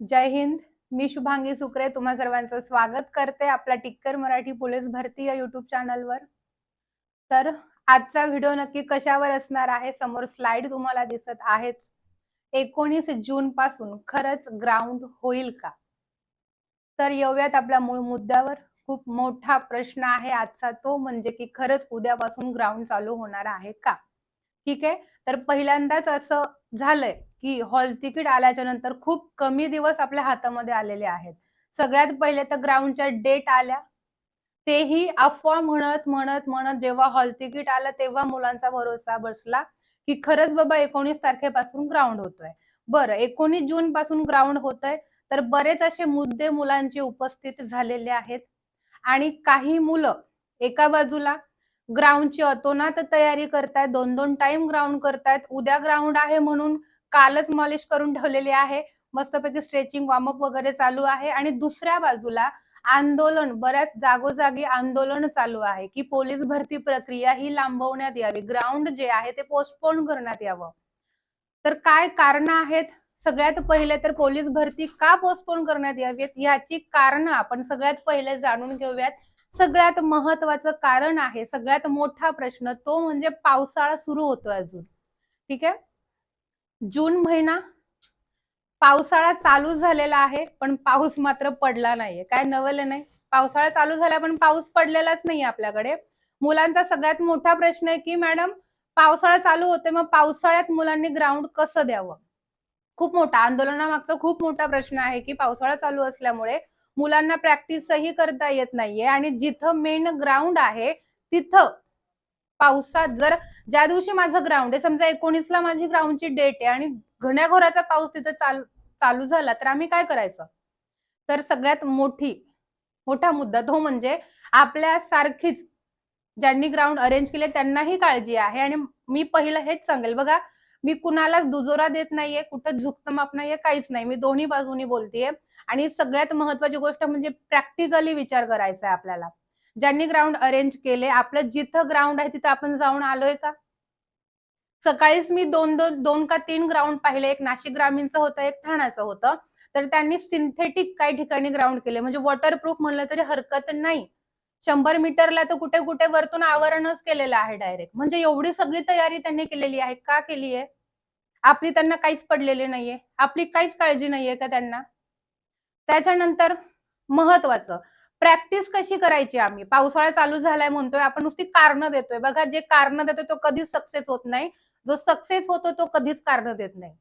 जय हिंद. मी शुभांगी सुकरे. तुम्हा सर्वांचं स्वागत करते आपल्या टिक्कर मराठी पोलीस भरती या युट्यूब चॅनलवर तर आजचा व्हिडिओ नक्की कशावर असणार आहे? समोर स्लाइड तुम्हाला दिसत आहेच. एकोणीस जून पासून खरंच ग्राउंड होईल का? तर येऊयात आपल्या मूळ मुद्द्यावर. खूप मोठा प्रश्न आहे आजचा तो म्हणजे की खरंच उद्यापासून ग्राउंड चालू होणार आहे का? ठीक आहे? तर पहिल्यांदाच असं झालंय. की हॉल तिकीट आल्याच्यानंतर खूप कमी दिवस आपल्या हातामध्ये आलेले आहेत. सगळ्यात पहिले तर ग्राउंडच्या डेट आल्या. तेही अफवा म्हणत म्हणत म्हणत जेव्हा हॉल तिकीट आलं तेव्हा मुलांचा भरोसा बसला की खरंच बाबा एकोणीस तारखेपासून ग्राउंड होतोय. बरं एकोणीस जून पासून ग्राउंड होतंय तर बरेच असे मुद्दे मुलांचे उपस्थित झालेले आहेत. आणि काही मुलं एका बाजूला ग्राउंडची अतोनात तयारी करतायत दोन दोन टाइम ग्राउंड करतायत उद्या ग्राउंड आहे म्हणून कालच मॉलिश करून ठेवलेली आहे. मस्तपैकी स्ट्रेचिंग वॉर्मअप वगैरे चालू आहे. आणि दुसऱ्या बाजूला आंदोलन बऱ्याच जागोजागी आंदोलन चालू आहे की पोलीस भरती प्रक्रिया ही लांबवण्यात यावी. ग्राउंड जे आहे ते पोस्टपोन करण्यात यावं. तर काय कारण आहेत? सगळ्यात पहिले तर पोलीस भरती का पोस्टपोन करण्यात यावीत? याची कारण आपण सगळ्यात पहिले जाणून घेऊयात. सगळ्यात महत्वाचं कारण आहे सगळ्यात मोठा प्रश्न तो म्हणजे पावसाळा सुरू होतो अजून. ठीक आहे? जून महिना पावसाळा चालू झालेला आहे पण पाऊस मात्र पडला नाहीये. काय नवल नाही. पावसाळा चालू झाला पण पाऊस पडलेलाच नाही आपल्याकडे. मुलांचा सगळ्यात मोठा प्रश्न आहे की मॅडम पावसाळा चालू होते मग पावसाळ्यात मुलांनी ग्राउंड कसं द्यावं? खूप मोठा आंदोलनामागचा खूप मोठा प्रश्न आहे की पावसाळा चालू असल्यामुळे मुलांना प्रॅक्टिसही करता येत नाहीये आणि जिथं मेन ग्राउंड आहे तिथं पावसात जर ज्या दिवशी माझं ग्राउंड आहे समजा एकोणीसला माझी ग्राउंडची डेट आहे आणि घण्याघोराचा पाऊस तिथं चालू चालू झाला तर आम्ही काय करायचं? तर सगळ्यात मोठी मोठा मुद्दा तो म्हणजे आपल्या सारखीच ज्यांनी ग्राउंड अरेंज केले त्यांनाही काळजी आहे. आणि मी पहिलं हेच सांगेल बघा मी कुणालाच दुजोरा देत नाहीये कुठं झुकतं माप नाहीये काहीच नाही. मी दोन्ही बाजूनी बोलतेय. आणि सगळ्यात महत्वाची गोष्ट म्हणजे प्रॅक्टिकली विचार करायचा आहे आपल्याला. ज्यांनी ग्राउंड अरेंज केले आपलं जिथं ग्राउंड आहे तिथं आपण जाऊन आलोय का? सकाळीच मी दोन दोन दोन का तीन ग्राउंड पाहिले. एक नाशिक ग्रामीणचं होतं एक ठाण्याचं होतं. तर त्यांनी सिंथेटिक काही ठिकाणी ग्राउंड केले. म्हणजे वॉटरप्रूफ म्हणलं तरी हरकत नाही. शंभर मीटरला तर कुठे कुठे वरतून आवरणच केलेलं आहे डायरेक्ट म्हणजे एवढी सगळी तयारी त्यांनी केलेली आहे. का केली आहे? आपली त्यांना काहीच पडलेली नाहीये. आपली काहीच काळजी नाहीये का त्यांना? त्याच्यानंतर महत्वाचं. प्रॅक्टिस कशी करायची आम्ही? पावसाळा चालू झालाय म्हणतोय आपण नुसती कारण देतोय. बघा जे कारण देतोय तो कधीच सक्सेस होत नाही. जो सक्सेस होतो तो कधीच कारण देत नाही.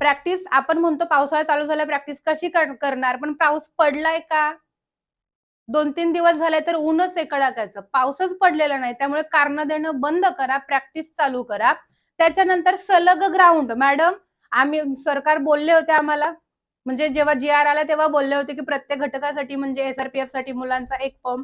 प्रॅक्टिस आपण म्हणतो पावसाळा चालू झाला प्रॅक्टिस कशी करणार? पण पाऊस पडलाय का? दोन तीन दिवस झाले तर ऊनच आहे कडाक्याचं पाऊसच पडलेला नाही. त्यामुळे कारण देणं बंद करा प्रॅक्टिस चालू करा. त्याच्यानंतर सलग ग्राउंड मॅडम आम्ही सरकार बोलले होते आम्हाला म्हणजे जेव्हा जी आर आला तेव्हा बोलले होते की प्रत्येक घटकासाठी म्हणजे एसआरपीएफसाठी मुलांचा एक फॉर्म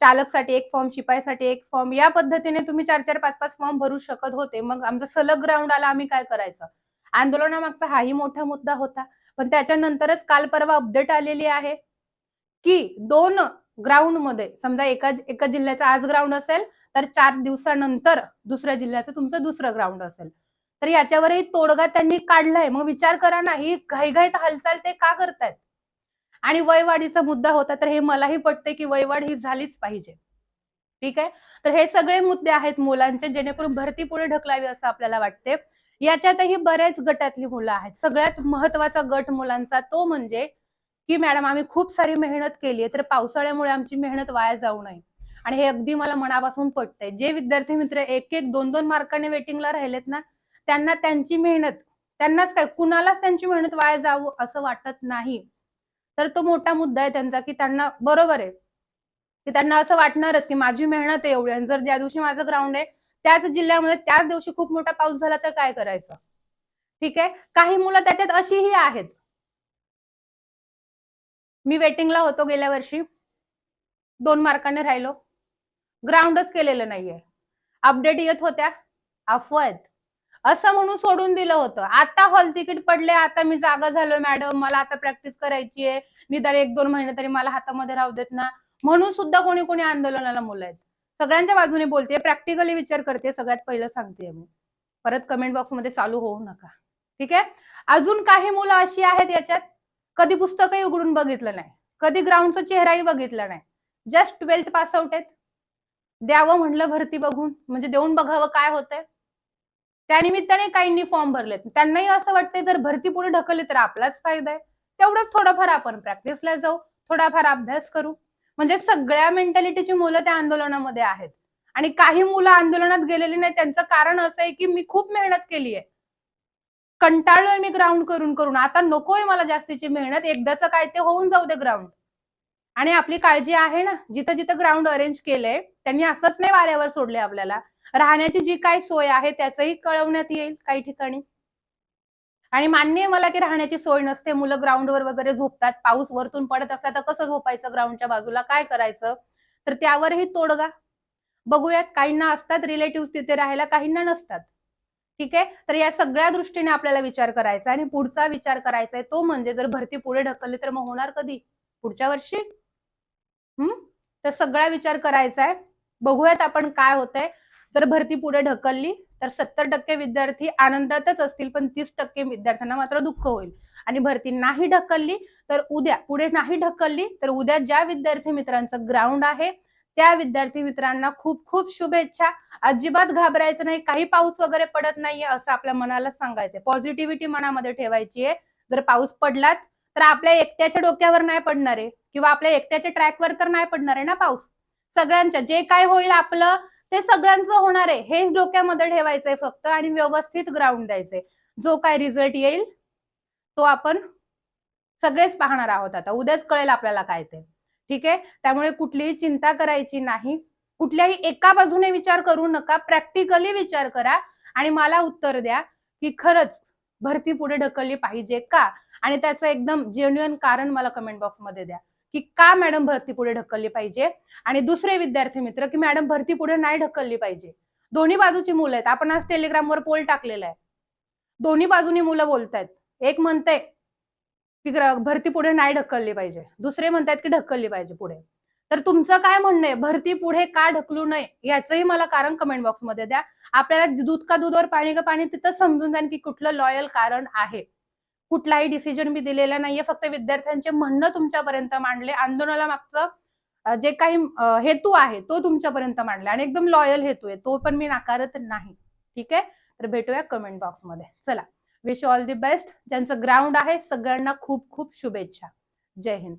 चालकसाठी एक फॉर्म शिपाईसाठी एक फॉर्म या पद्धतीने तुम्ही चार चार पाच पाच फॉर्म भरू शकत होते. मग आमचा सलग ग्राउंड आला आम्ही काय करायचं? आंदोलनामागचा हाही मोठा मुद्दा होता. पण त्याच्यानंतरच काल परवा अपडेट आलेली आहे की दोन ग्राउंडमध्ये समजा एका एका जिल्ह्याचा आज ग्राउंड असेल तर चार दिवसानंतर दुसऱ्या जिल्ह्याचं तुमचं दुसरं ग्राउंड असेल. तर याच्यावरही तोडगा त्यांनी काढलाय. मग विचार करा ना ही घाईघाईत हालचाल ते का करतायत? आणि वयवाढीचा मुद्दा होता तर हे मलाही पटते की वयवाढ ही झालीच पाहिजे. ठीक आहे? तर हे सगळे मुद्दे आहेत मुलांचे जेणेकरून भरती पुढे ढकलावी असं आपल्याला वाटते याच्यातही बऱ्याच गटातली मुलं आहेत. सगळ्यात महत्त्वाचा गट मुलांचा तो म्हणजे की मॅडम आम्ही खूप सारी मेहनत केली आहे तर पावसाळ्यामुळे आमची मेहनत वाया जाऊ नये. आणि हे अगदी मला मनापासून पटतंय. जे विद्यार्थी मित्र एक एक दोन दोन मार्काने वेटिंगला राहिलेत ना त्यांना त्यांची मेहनत त्यांनाच काय कुणालाच त्यांची मेहनत वाया जावं असं वाटत नाही. तर तो मोठा मुद्दा आहे त्यांचा की त्यांना बरोबर आहे. की त्यांना असं वाटणारच की माझी मेहनत आहे एवढी आणि जर ज्या दिवशी माझं ग्राउंड आहे त्याच जिल्ह्यामध्ये त्याच दिवशी खूप मोठा पाऊस झाला तर काय करायचं? ठीक आहे? काही मुलं त्याच्यात अशीही आहेत. मी वेटिंगला होतो गेल्या वर्षी. दोन मार्काने राहिलो. ग्राउंडच केलेलं नाहीये. अपडेट येत होत्या. अफवा आहेत. असं म्हणून सोडून दिलं होतं. आता हॉल तिकीट पडले आता मी जागा झालोय मॅडम मला आता प्रॅक्टिस करायची आहे. निदान एक दोन महिने तरी मला हातामध्ये राहू देत ना. म्हणून सुद्धा कोणी कोणी आंदोलनाला मुलं आहेत. सगळ्यांच्या बाजूने बोलते प्रॅक्टिकली विचार करते सगळ्यात पहिलं सांगते मी. परत कमेंट बॉक्समध्ये चालू होऊ नका. ठीक आहे? अजून काही मुलं अशी आहेत याच्यात कधी पुस्तकही उघडून बघितलं नाही कधी ग्राउंडचा चेहराही बघितला नाही. जस्ट ट्वेल्थ पास आउट आहेत. द्यावं म्हणलं भरती बघून. म्हणजे देऊन बघावं काय होतंय. त्यानिमित्ताने काहींनी फॉर्म भरलेत. त्यांनाही असं वाटतंय जर भरती पुढे ढकलली तर आपलाच फायदा आहे. तेवढंच थोडंफार आपण प्रॅक्टिसला जाऊ थोडाफार अभ्यास करू. म्हणजे सगळ्या मेंटॅलिटीची मुलं त्या आंदोलनामध्ये आहेत. आणि काही मुलं आंदोलनात गेलेली नाही त्यांचं कारण असं आहे की मी खूप मेहनत केली आहे. कंटाळलोय मी ग्राउंड करून करून. आता नकोय मला जास्तीची मेहनत. एकदाच काय ते होऊन जाऊ दे ग्राउंड आणि आपली काळजी आहे ना? जिथं जिथं ग्राउंड अरेंज केलंय त्यांनी असंच नाही वाऱ्यावर सोडले आपल्याला. राहण्याची जी काय सोय आहे त्याचंही कळवण्यात येईल काही ठिकाणी. आणि मान्य आहे मला की राहण्याची सोय नसते. मुलं ग्राउंडवर वगैरे झोपतात. पाऊस वरतून पडत असला तर कसं झोपायचं ग्राउंडच्या बाजूला? काय करायचं? तर त्यावरही तोडगा. बघूयात काहींना असतात रिलेटिव्ह तिथे राहायला काहींना नसतात. ठीक आहे? तर या सगळ्या दृष्टीने आपल्याला विचार करायचा आणि पुढचा विचार करायचा आहे तो म्हणजे जर भरती पुढे ढकलली तर मग होणार कधी? पुढच्या वर्षी? हम्म तर सगळा विचार करायचा आहे बघूयात आपण काय होतंय. जर भरती पुढे ढकलली तर सत्तर टक्के विद्यार्थी आनंदातच असतील पण तीस टक्के विद्यार्थ्यांना मात्र दुःख होईल. आणि भरती नाही ढकलली तर उद्या पुढे नाही ढकलली तर उद्या ज्या विद्यार्थी मित्रांचं ग्राउंड आहे त्या विद्यार्थी मित्रांना खूप खूप शुभेच्छा. अजिबात घाबरायचं नाही काही पाऊस वगैरे पडत नाहीये असं आपल्या मनाला सांगायचंय. पॉझिटिव्हिटी मनामध्ये ठेवायची आहे. जर पाऊस पडलात तर आपल्या एकट्याच्या डोक्यावर नाही पडणार आहे किंवा आपल्या एकट्याच्या ट्रॅकवर तर नाही पडणार आहे ना पाऊस? सगळ्यांच्या जे काय होईल आपलं ते सगळ्यांचं होणार आहे. हेच डोक्यामध्ये ठेवायचंय फक्त आणि व्यवस्थित ग्राउंड द्यायचंय. जो काय रिझल्ट येईल तो आपण सगळेच पाहणार आहोत आता. उद्याच कळेल आपल्याला काय ते. ठीक आहे? त्यामुळे कुठलीही चिंता करायची नाही. कुठल्याही एका बाजूने विचार करू नका. प्रॅक्टिकली विचार करा आणि मला उत्तर द्या की खरंच भरती पुढे ढकलली पाहिजे का? आणि त्याचं एकदम जेन्युअन कारण मला कमेंट बॉक्समध्ये द्या. की का मॅडम भरती पुढे ढकलली पाहिजे? आणि दुसरे विद्यार्थी मित्र की मॅडम भरती पुढे नाही ढकलली पाहिजे. दोन्ही बाजूची मुलं आहेत. आपण आज टेलिग्रामवर पोल टाकलेला आहे. दोन्ही बाजूनी मुलं बोलतायत. एक म्हणते की भरती पुढे नाही ढकलली पाहिजे. दुसरे म्हणतायत की ढकलली पाहिजे पुढे. तर तुमचं काय म्हणणं आहे? भरती पुढे का ढकलू नये? याचंही मला कारण कमेंट बॉक्समध्ये द्या. आपल्याला दूध का दूधवर पाणी का पाणी तिथं समजून जाईल की कुठलं लॉयल कारण आहे. कुठलाही डिसिजन मी दिलेला नाहीये. फक्त विद्यार्थ्यांचे म्हणणं तुमच्यापर्यंत मांडले. आंदोलनाला मागचं जे काही हेतू आहे तो तुमच्यापर्यंत मांडला. आणि एकदम लॉयल हेतू आहे. तो पण मी नाकारत नाही. ठीक आहे? तर भेटूया कमेंट बॉक्समध्ये चला. विश ऑल दी बेस्ट ज्यांचं ग्राउंड आहे सगळ्यांना खूप खूप शुभेच्छा. जय हिंद.